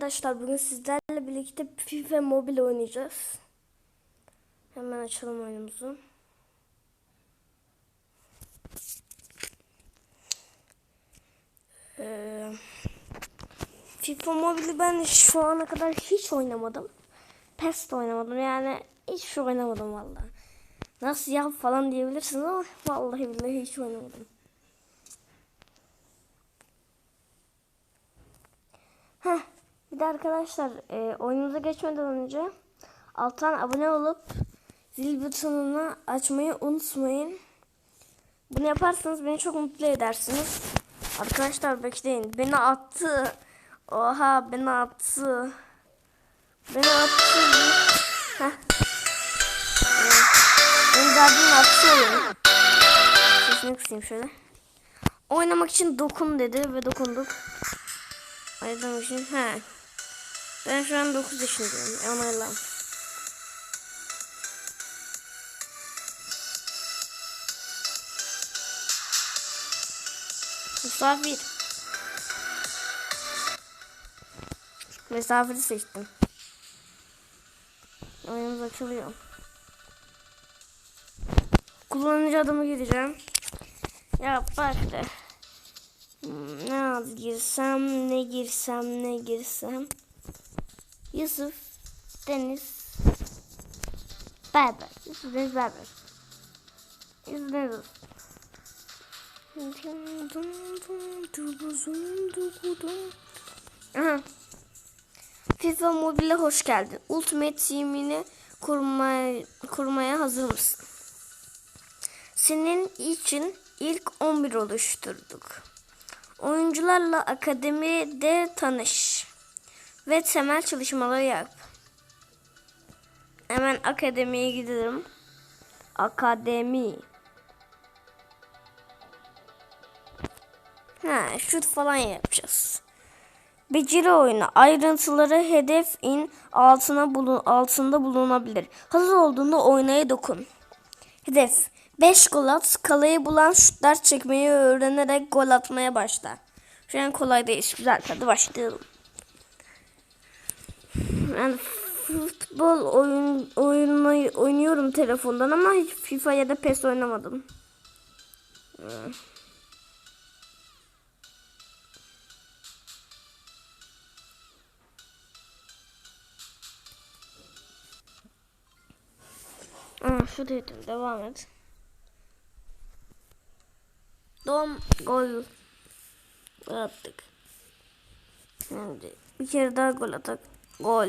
arkadaşlar bugün sizlerle birlikte FIFA Mobile oynayacağız. Hemen açalım oyunumuzu. Ee, FIFA Mobile'i ben şu ana kadar hiç oynamadım. PES de oynamadım yani hiç oynamadım vallahi. Nasıl yap falan diyebilirsiniz ama vallahi billahi hiç oynamadım. Heh, bir de arkadaşlar e, oyunumuza geçmeden önce alttan abone olup zil butonunu açmayı unutmayın. Bunu yaparsanız beni çok mutlu edersiniz. Arkadaşlar bekleyin. Beni attı. Oha beni attı. Beni attı. Heh. Evet. Beni derdin attı. Sesini kısayım şöyle. Oynamak için dokun dedi ve dokunduk. Aydan için he. Ben şu an 9 yaşındayım. Onaylam. Misafir. Misafiri seçtim. Oyunumuz açılıyor. Kullanıcı adımı gireceğim. Ya bak. Hmm, Ne ad girsem, ne girsem, ne girsem. Yusuf Deniz Berber. Yusuf Deniz Berber. Yusuf Deniz. Aha. FIFA Mobile'e hoş geldin. Ultimate Team'ini kurmaya, kurmaya hazır mısın? Senin için ilk 11 oluşturduk. Oyuncularla akademide tanış ve temel çalışmaları yap. Hemen akademiye gidelim. Akademi. Ha, şut falan yapacağız. Beceri oyunu ayrıntıları hedefin altına bulun, altında bulunabilir. Hazır olduğunda oynaya dokun. Hedef 5 gol at, kalayı bulan şutlar çekmeyi öğrenerek gol atmaya başla. Şu an kolay değil. Güzel hadi başlayalım. Ben futbol oyun, oynuyorum telefondan ama hiç FIFA ya da PES oynamadım. Hmm. Aa, şu dedim devam et. Doğum gol attık. Şimdi bir kere daha gol atak. Gol.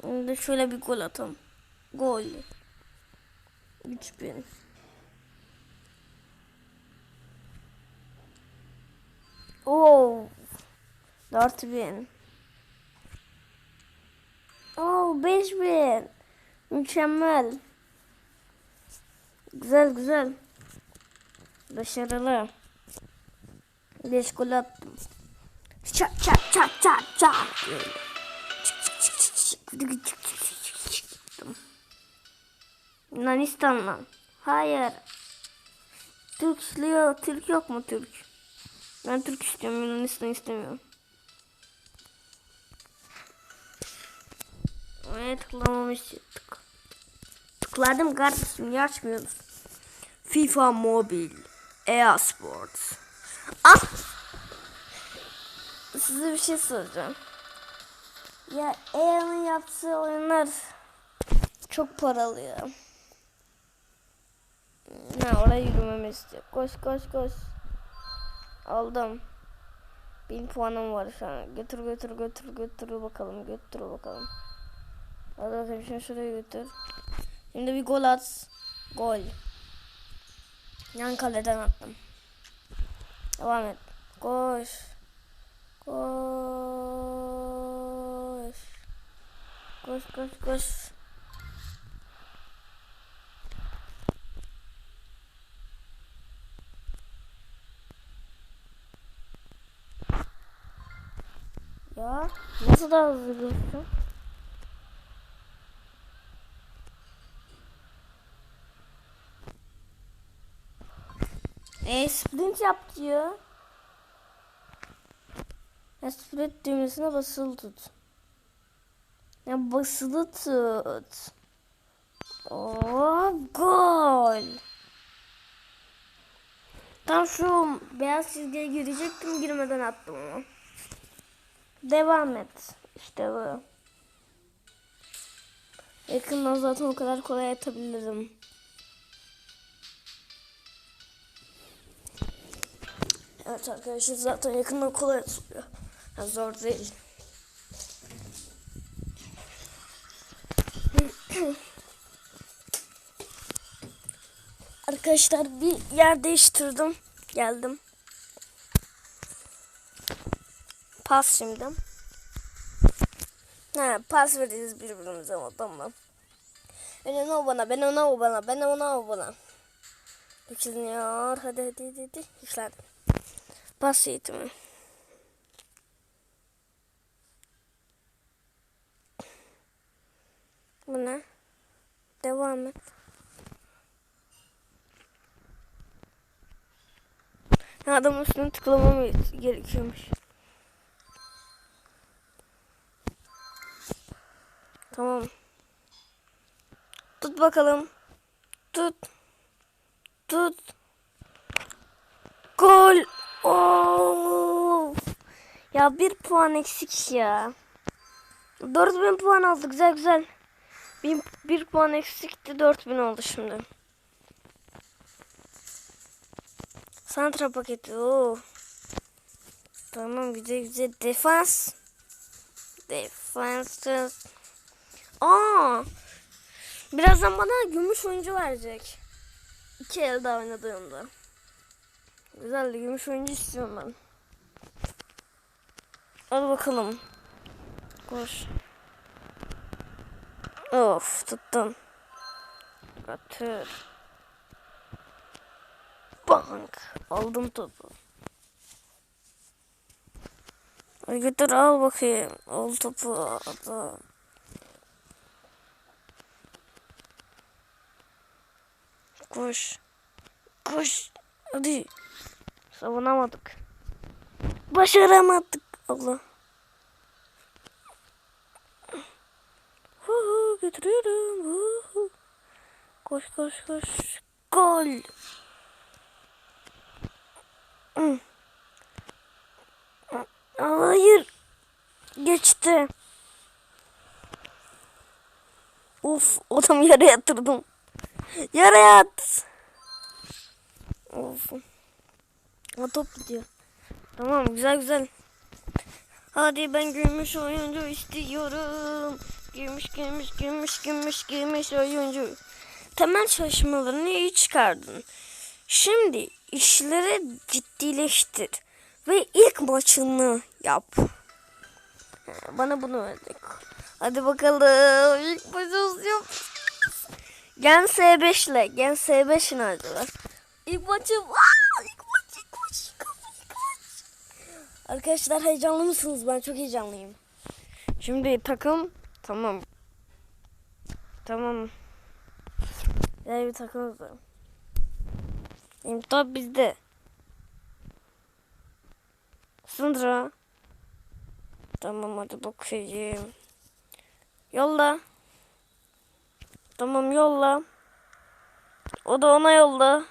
Şimdi şöyle bir gol atalım. Gol. 3000. Oo. 4000. Oo 5000. Mükemmel. Güzel güzel. Başarılı. 5 gol attım. Çat çat çat çat çat. Yunanistan'la. Hayır. Türk yok. Türk yok mu Türk? Ben Türk istiyorum. Yunanistan istemiyorum. Oraya tıklamamış tık. Tıkladım kardeşim. Niye açmıyorsunuz? FIFA Mobile. EA Sports. Ah! Size bir şey soracağım. Ya EA'nın yaptığı oyunlar çok paralı ya. Ne oraya yürümemi istiyor. Koş koş koş. Aldım. Bin puanım var şu an. Götür götür götür götür bakalım götür bakalım. Hadi bakayım şunu şuraya götür. Şimdi bir gol at. Gol. Yan kaleden attım. Devam et. Koş. Koş. Koş koş koş. Ya nasıl da hızlı gidiyorsun? E sprint yap diyor. Ya sprint düğmesine basılı tut. Ya basılı tut. Oo, gol. Tam şu beyaz çizgiye girecektim girmeden attım onu. Devam et. İşte bu. Yakından zaten o kadar kolay atabilirim. Evet arkadaşlar zaten yakından kolay atılıyor. Zor değil. Arkadaşlar bir yer değiştirdim. Geldim. Pas şimdi. Ha, pas vereceğiz birbirimize ama tamam. Ben ona o bana, ben ona o bana, ben ona o bana. Yükseliniyor. Hadi hadi hadi. hadi. Yükseldim. Pas eğitimi. Bu ne? Devam et. Ha, Adamın üstüne tıklamam gerekiyormuş. Tamam. Tut bakalım. Tut. Tut. Gol. Oo. Ya bir puan eksik ya. 4000 puan aldı güzel güzel. Bir, bir puan eksikti 4000 oldu şimdi. Santra paketi. Oo. Tamam güzel güzel. Defans. Defans. Aa. Birazdan bana gümüş oyuncu verecek. İki elde oynadığımda. Güzel de gümüş oyuncu istiyorum ben. Hadi bakalım. Koş. Of tuttum. Atır. Bank. Aldım topu. Ay götür al bakayım. Al topu. Al. Koş. Koş. Hadi. Savunamadık. Başaramadık. Allah. Hu hu götürüyorum. Hu hu. Koş koş koş. Gol. Hı. Hayır. Geçti. Uf, odamı yere yatırdım. Yere yat. Of. O top gidiyor. Tamam güzel güzel. Hadi ben gümüş oyuncu istiyorum. Gümüş gümüş gümüş gümüş gümüş oyuncu. Temel çalışmalarını iyi çıkardın. Şimdi işleri ciddileştir. Ve ilk maçını yap. Bana bunu verdik. Hadi bakalım. İlk maçımızı yap. Gen S5 ile Gen S5'in acılar. İlk maçım. Aa, ilk maç, ilk maç, ilk maç. Arkadaşlar heyecanlı mısınız? Ben çok heyecanlıyım. Şimdi takım tamam. Tamam. Yani bir takımız var. Benim top bizde. Sandra. Tamam hadi bakayım. Yolla. Tamam yolla. O da ona yolla.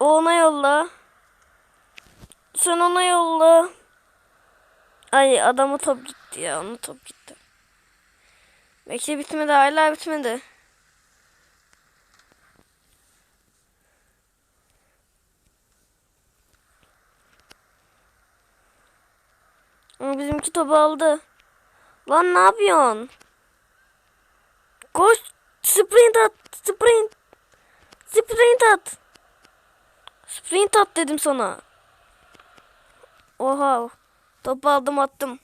O ona yolla. Sen ona yolla. Ay adamı top gitti ya. Onu top gitti. Bekle bitmedi. Hala bitmedi. Ama bizimki topu aldı. Lan ne yapıyorsun? Koş. Sprint at. Sprint. Sprint at. Sprint at dedim sana. Oha. Topu aldım attım.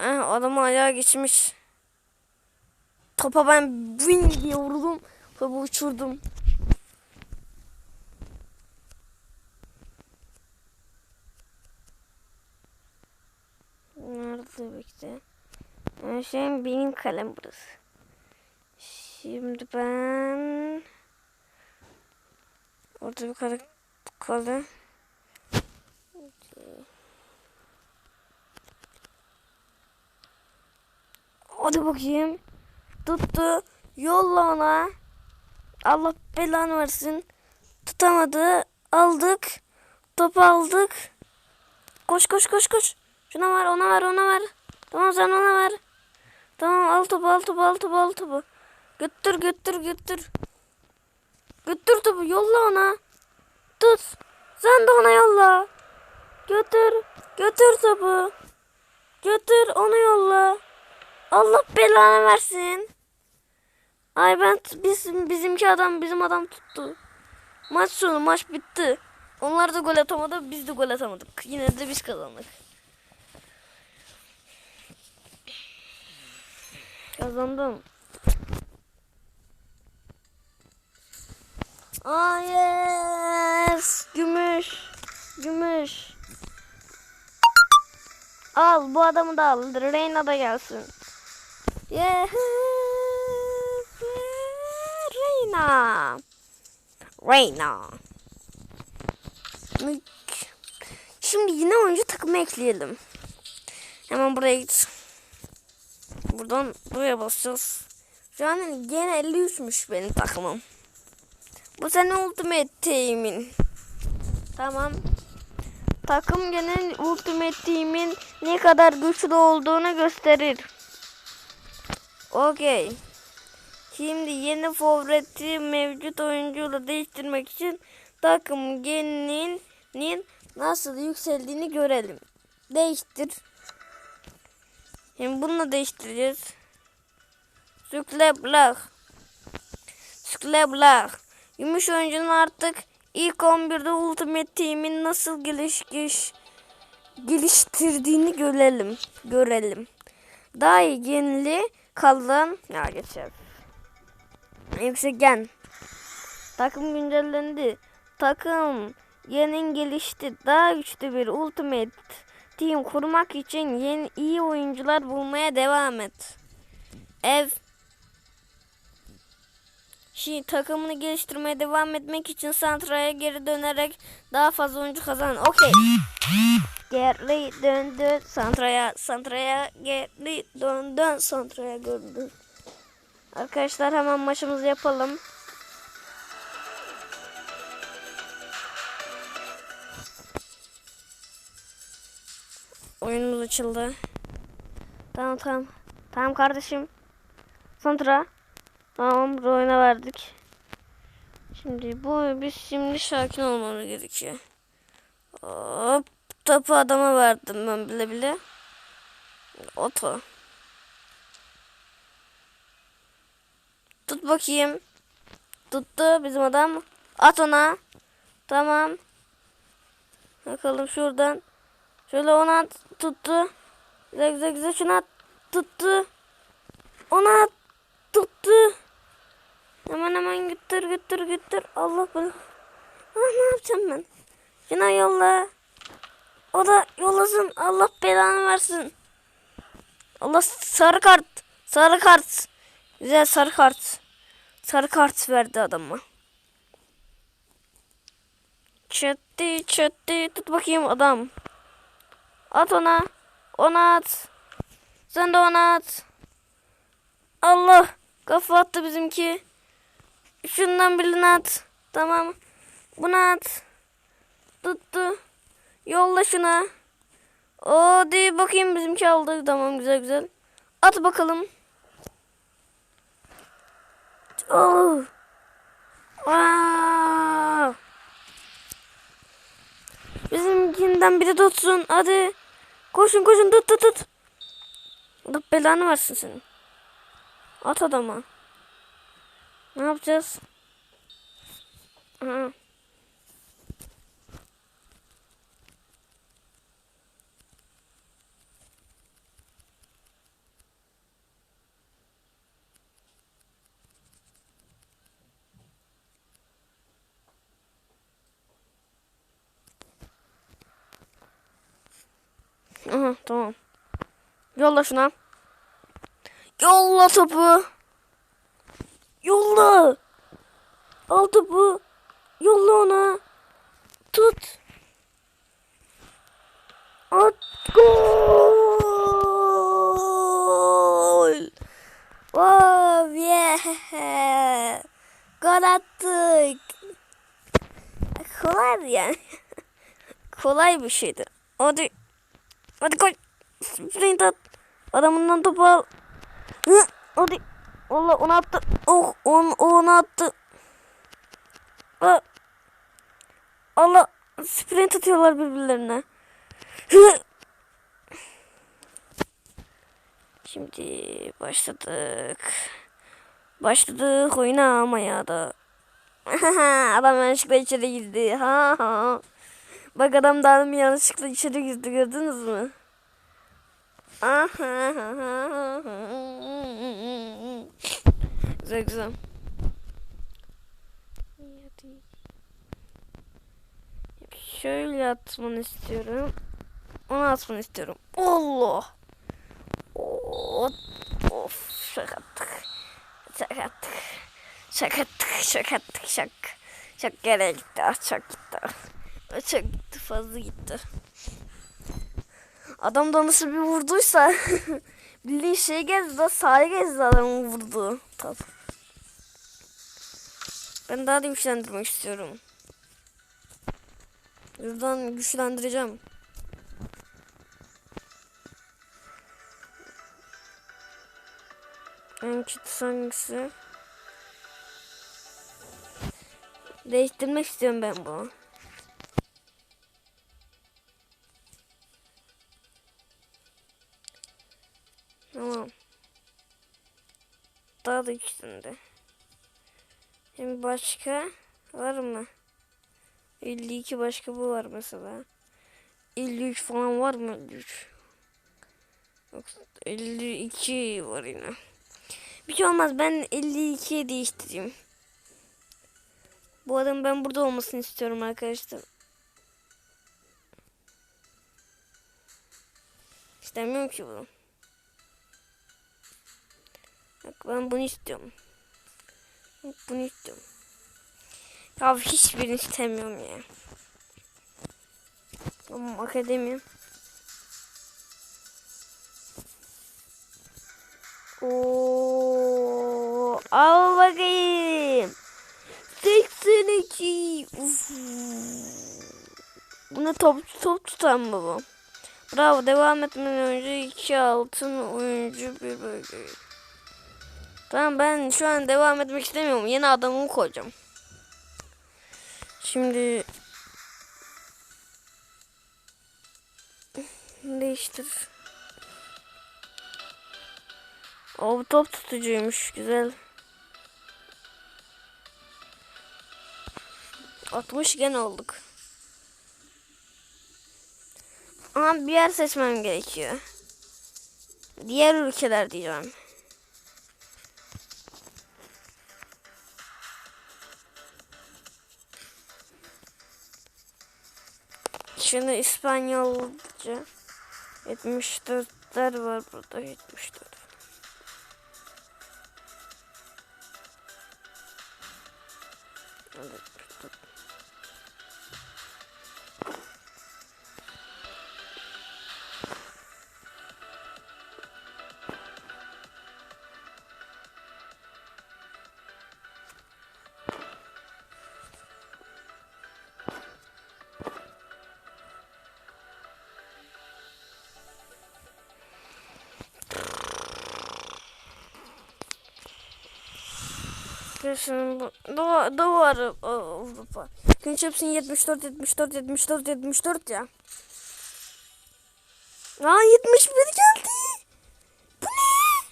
Eh, adamı ayağa geçmiş. Topa ben wing diye vurdum. Topu uçurdum. Nerede bekle? Şey benim kalem burası. Şimdi ben orada bir kare kale. Hadi bakayım. Tuttu. Yolla ona. Allah belanı versin. Tutamadı. Aldık. Topu aldık. Koş koş koş koş. Şuna var ona var ona var. Tamam sen ona ver. Tamam al topu al topu al topu al topu. Götür götür götür. Götür topu yolla ona. Tut. Sen de ona yolla. Götür. Götür topu. Götür onu yolla. Allah belanı versin. Ay ben bizim bizimki adam bizim adam tuttu. Maç sonu maç bitti. Onlar da gol atamadı biz de gol atamadık. Yine de biz kazandık. Kazandım. Aa yes. Gümüş. Gümüş. Al bu adamı da al. Reyna da gelsin. Yeah. Reyna. Reyna. Şimdi yine oyuncu takımı ekleyelim. Hemen buraya git. Buradan buraya basacağız. Şu an gene 53'müş benim takımım. Bu sene Ultimate Team'in. Tamam. Takım gene Ultimate Team'in ne kadar güçlü olduğunu gösterir. Okey. Şimdi yeni favoriti mevcut oyuncuyla değiştirmek için takım geninin nasıl yükseldiğini görelim. Değiştir. Şimdi bununla değiştireceğiz. Sükleblak. Sükleblak. Gümüş oyuncunun artık ilk 11'de Ultimate Team'in nasıl geliş, geliş, geliştirdiğini görelim. Görelim. Daha iyi genli kalan ya geçer. Yüksek Takım güncellendi. Takım yenin gelişti. Daha güçlü bir Ultimate Team kurmak için yeni iyi oyuncular bulmaya devam et. Ev Şimdi takımını geliştirmeye devam etmek için Santra'ya geri dönerek daha fazla oyuncu kazan. Okey. Geri döndü Santra'ya. Santra'ya geri döndü. Santra'ya gördü. Arkadaşlar hemen maçımızı yapalım. Oyunumuz açıldı. Tamam tamam. Tamam kardeşim. Santra. Tamam bir oyuna verdik. Şimdi bu biz şimdi sakin olmamız gerekiyor. Hop topu adama verdim ben bile bile. Oto. Tut bakayım. Tuttu bizim adam. At ona. Tamam. Bakalım şuradan. Şöyle ona at. Tuttu. Güzel güzel güzel şuna at. Tuttu. Ona at. Tuttu. Hemen hemen götür götür götür. Allah bunu. Ah, ne yapacağım ben? Şuna yolla. O da yollasın. Allah belanı versin. Allah sarı kart. Sarı kart. Güzel sarı kart. Sarı kart verdi adama. Çöttü çöttü. Tut bakayım adam. At ona. Ona at. Sen de ona at. Allah. Kafa attı bizimki. Şundan birini at. Tamam. Bunu at. Tuttu. Yolla şuna. Değil bakayım bizimki aldı. Tamam güzel güzel. At bakalım. Oh. Bizimkinden biri tutsun. Hadi. Koşun koşun tut tut tut. Allah belanı versin senin. At adama. Ne yapacağız? Aha. Aha tamam. Yolla şuna. Yolla topu. Yolla. Al topu. Yolla ona. Tut. At gol. Wow yeah. Gol attık. Kolay yani. Kolay bir şeydi. Hadi. Hadi gol. Sprint at. Adamından topu al. Hadi. Allah onu attı. Oh on, onu attı. Ah. Allah sprint atıyorlar birbirlerine. Şimdi başladık. Başladık oynamaya da. adam yanlışlıkla içeri girdi. Ha ha. Bak adam demin yanlışlıkla içeri girdi gördünüz mü? Güzel güzel. Şöyle atmanı istiyorum. Onu atmanı istiyorum. Allah. Of, of şakattık. Şakattık. Şakattık. Şakattık. Şak. Şak gene gitti. Ah, Çok gitti. Çok gitti. Fazla gitti. Adam da nasıl bir vurduysa bildiğin şey gezdi da sahaya gezdi adamın vurduğu top. Ben daha da güçlendirmek istiyorum. Buradan güçlendireceğim. En kötüsü hangisi? Değiştirmek istiyorum ben bunu. Da güçlendi. Şimdi başka var mı? 52 başka bu var mesela. 53 falan var mı? 53. Yoksa 52 var yine. Bir şey olmaz ben 52'ye değiştireyim. Bu adam ben burada olmasını istiyorum arkadaşlar. İstemiyorum ki bunu. Bak ben bunu istiyorum. Bunu istiyorum. Ya hiçbirini istemiyorum ya. Tamam akademi. Oo, al bakayım. 82. Uf. Bunu top top tutan mı bu? Bravo devam etmeden önce iki altın oyuncu bir bölge. Tamam ben şu an devam etmek istemiyorum. Yeni adamımı koyacağım. Şimdi değiştir. O bu top tutucuymuş. Güzel. 60 gene olduk. Ama bir yer seçmem gerekiyor. Diğer ülkeler diyeceğim. Şimdi İspanyolca 74'ler var burada 74. Evet. Kesin bu. Doğu, Doğu Avru- Avrupa. Genç hepsinin 74, 74, 74, 74 ya. Aa 71 geldi. Bu ne?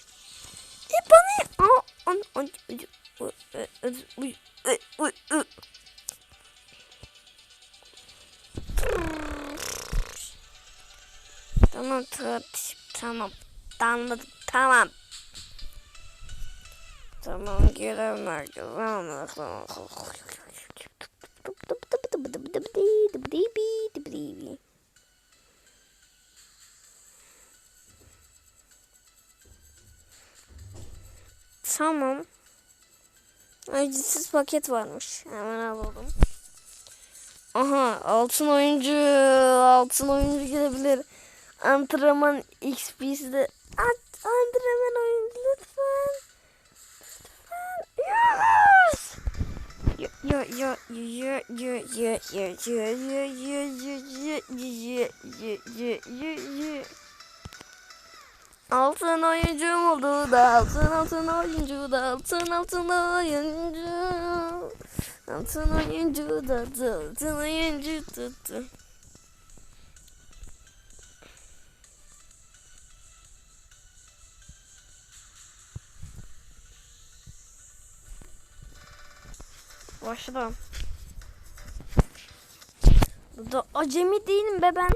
E bana. Aa, an, an, uy, uy, uy, uy, uy, uy, uy. Tamam tartışıp tamam. Anladım tamam. Tamam gelen merkez. Tamam. Ücretsiz paket varmış. Hemen alalım. Aha altın oyuncu. Altın oyuncu gelebilir. Antrenman XP'si de. At, antrenman oyuncu lütfen. Ya ya ya ya ya ya ya ya ya ya ya ya ya ya ya Altın oyuncum oldu da altın altın oyuncu da altın altın oyuncu Altın oyuncu da altın oyuncu da Başla. Da acemi değilim be ben.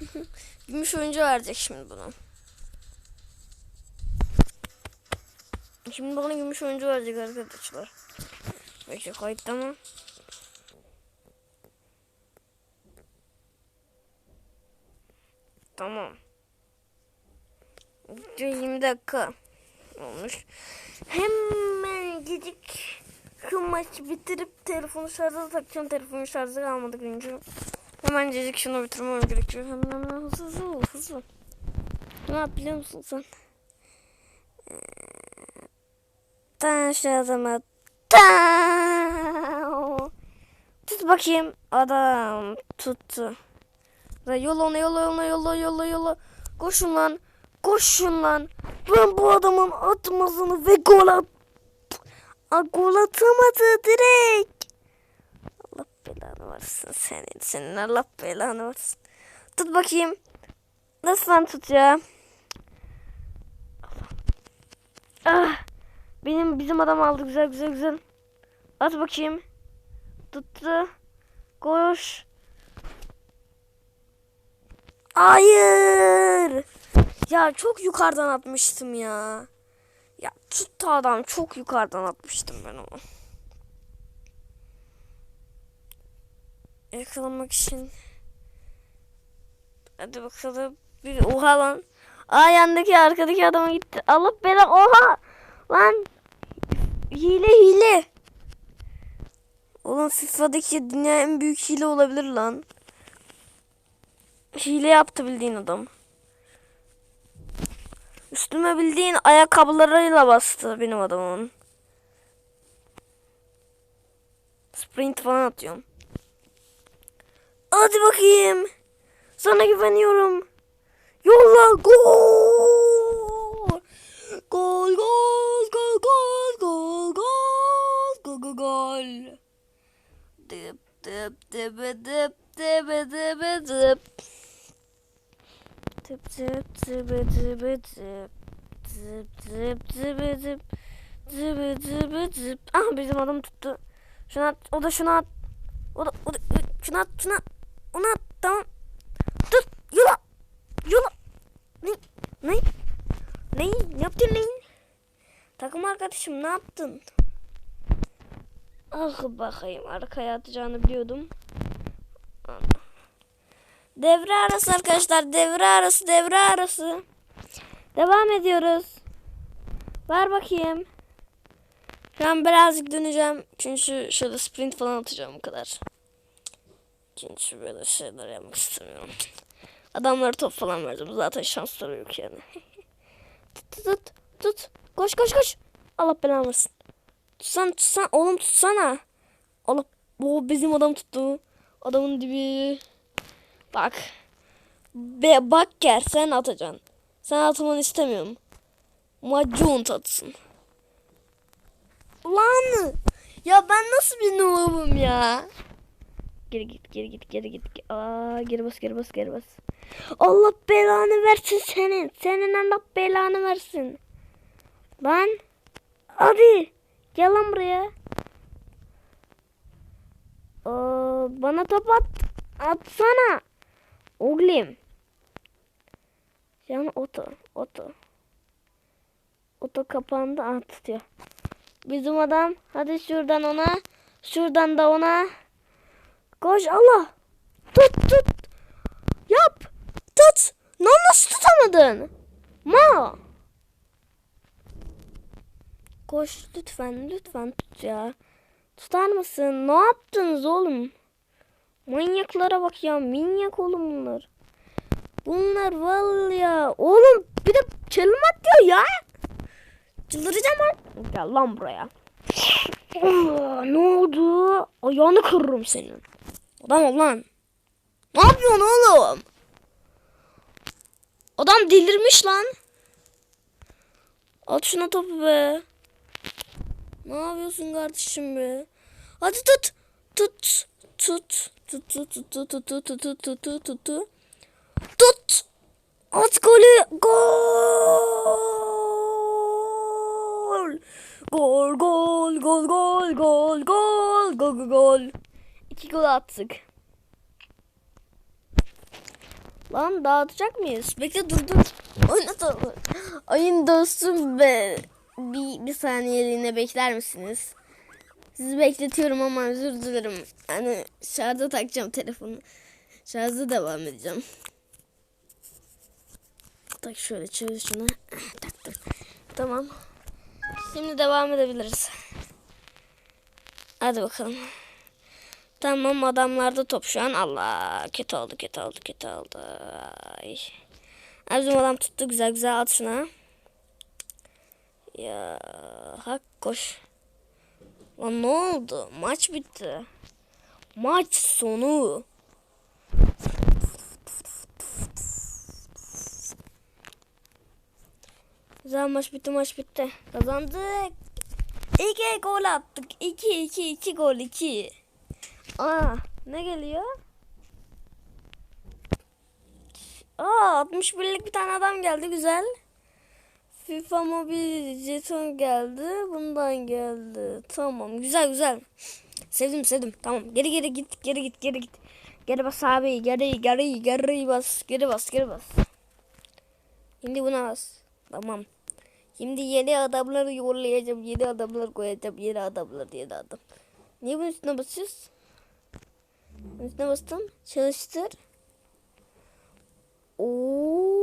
Gümüş oyuncu verecek şimdi buna. Şimdi bana gümüş oyuncu verecek arkadaşlar. Bekle kayıtta mı? Tamam. Video 20 dakika olmuş. Hemen gecik şu maçı bitirip telefonu şarja takacağım. Telefonu şarja kalmadı güncü. Hemen cecik şunu bitirmem gerekiyor. Hemen hemen hızlı hızlı hızlı. Ne yap biliyor musun sen? Taş adama. Ta. Tut bakayım. Adam tuttu. Yola ona yola yola yola yola yola. Koşun lan. Koşun lan. Ben bu adamın atmasını ve gol at. A, gol atamadı direkt. Allah belanı versin senin. Senin Allah belanı versin. Tut bakayım. Nasıl lan tut ya? Ah. Benim bizim adam aldı güzel güzel güzel. At bakayım. Tuttu. Koş. Hayır. Ya çok yukarıdan atmıştım ya. Ya tuttu adam çok yukarıdan atmıştım ben onu. Yakalamak için. Hadi bakalım. Bir oha lan. Aa yandaki arkadaki adama gitti. Allah bela oha. Lan. Hile hile. Oğlum FIFA'daki dünya en büyük hile olabilir lan. Hile yaptı bildiğin adam. Üstüme bildiğin ayakkabılarıyla bastı benim adamın. Sprint falan atıyorum. Hadi bakayım. Sana güveniyorum. Yolla gol. Gol gol gol gol gol gol gol gol. Dip dip dip dip dip dip dip. Dip dip tıp tıbı tıbı tıp. Tıp tıp tıbı tıp. Tıbı tıbı tıp. Ah bizim adam tuttu. Şuna at. O da şuna at. O da, o da şuna at şuna. Onu at. Tamam. Dur. Yola. Yola. Ne? Ne? Ne yaptın ne? Takım arkadaşım ne yaptın? Ah bakayım arkaya atacağını biliyordum. Devre arası arkadaşlar. Devre arası, devre arası. Devam ediyoruz. Ver bakayım. Şu an birazcık döneceğim. Çünkü şöyle sprint falan atacağım bu kadar. Çünkü böyle şeyler yapmak istemiyorum. Adamlara top falan verdim. Zaten şansları yok yani. tut tut tut. Tut. Koş koş koş. Allah belanı. Tutsan tutsan. Oğlum tutsana. Allah. O bizim adam tuttu. Adamın dibi. Bak. Be bak gel sen atacaksın. Sen atmanı istemiyorum. Macun tatsın. Lan! Ya ben nasıl bir noob'um ya? Geri git, geri git, geri git. Aa, geri bas, geri bas, geri bas. Allah belanı versin senin. Senin Allah belanı versin. Lan. Hadi. Gel lan buraya. Aa, bana top at. Atsana. Oğlum. Yani oto. Oto. Oto kapandı. Ah tutuyor. Bizim adam. Hadi şuradan ona. Şuradan da ona. Koş Allah. Tut tut. Yap. Tut. Lan nasıl tutamadın? Ma. Koş lütfen lütfen tut ya. Tutar mısın? Ne yaptınız oğlum? Manyaklara bak ya. Minyak oğlum bunlar. Bunlar vallahi ya. Oğlum bir de çalım atıyor ya. Çıldıracağım artık. Gel lan buraya. Ne oldu? Ayağını kırırım senin. Adam ol lan. Ne yapıyorsun oğlum? Adam delirmiş lan. At şuna topu be. Ne yapıyorsun kardeşim be? Hadi tut. Tut. Tut. Tut tut tut tut tut tut tut tut tut tut tut. At golü. Gol. Gol gol gol gol gol gol gol gol gol. İki gol attık. Lan dağıtacak mıyız? Bekle dur dur. Oynatalım. Oyun dostum be. Bir, bir saniyeliğine bekler misiniz? Sizi bekletiyorum ama özür dilerim. Hani şarja takacağım telefonu. Şarja devam edeceğim. Tak şöyle çevir şunu. tak tak. Tamam. Şimdi devam edebiliriz. Hadi bakalım. Tamam adamlarda top şu an. Allah kötü oldu kötü oldu kötü oldu. Ay. Ay, Bizim adam tuttu güzel güzel at şuna. Ya hak koş. Lan ne oldu? Maç bitti. Maç sonu. Güzel maç bitti maç bitti. Kazandık. İki gol attık. İki iki iki gol iki. Aa ne geliyor? Aa 61'lik bir tane adam geldi güzel. FIFA mobil jeton geldi. Bundan geldi. Tamam güzel güzel. Sevdim sevdim. Tamam geri geri git geri git geri git. Geri bas abi geri geri geri bas geri bas geri bas. Şimdi buna bas. Tamam. Şimdi yeni adamları yollayacağım. Yeni adamlar koyacağım. Yeni adamlar yeni adam. Niye bunun üstüne basıyorsun? Bunun üstüne bastım. Çalıştır. Oo.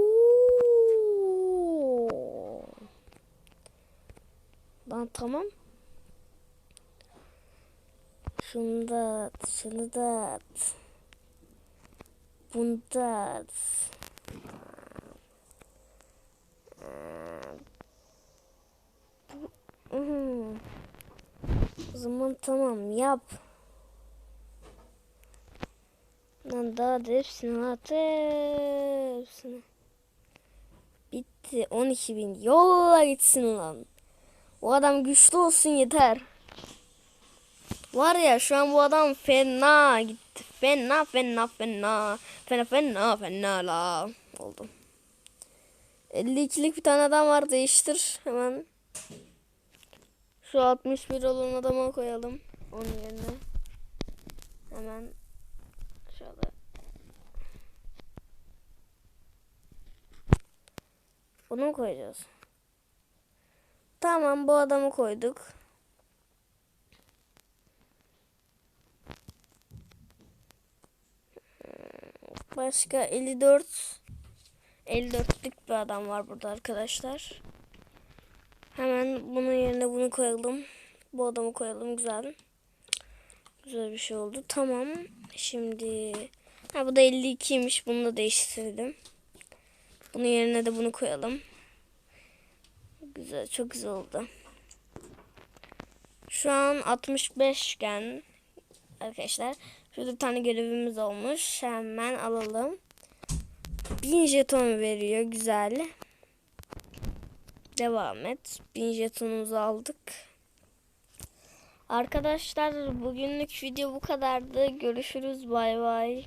Lan tamam. Şunu da at, şunu da at. Bunu da at. O zaman tamam yap. Lan daha da hepsini at hepsini. Bitti 12 bin. Yolla gitsin lan. O adam güçlü olsun yeter. Var ya şu an bu adam fena gitti. Fena fena fena. Fena fena fena la. Oldu. 52'lik bir tane adam var değiştir hemen. Şu 61 olan adama koyalım. Onun yerine. Hemen şöyle. Bunu koyacağız? Tamam bu adamı koyduk. Başka 54 54'lük bir adam var burada arkadaşlar. Hemen bunun yerine bunu koyalım. Bu adamı koyalım güzel. Güzel bir şey oldu. Tamam. Şimdi ha bu da 52'ymiş. Bunu da değiştirdim. Bunun yerine de bunu koyalım. Güzel, çok güzel oldu. Şu an 65 iken arkadaşlar şurada bir tane görevimiz olmuş. Hemen alalım. 1000 jeton veriyor. Güzel. Devam et. 1000 jetonumuzu aldık. Arkadaşlar bugünlük video bu kadardı. Görüşürüz. Bay bay.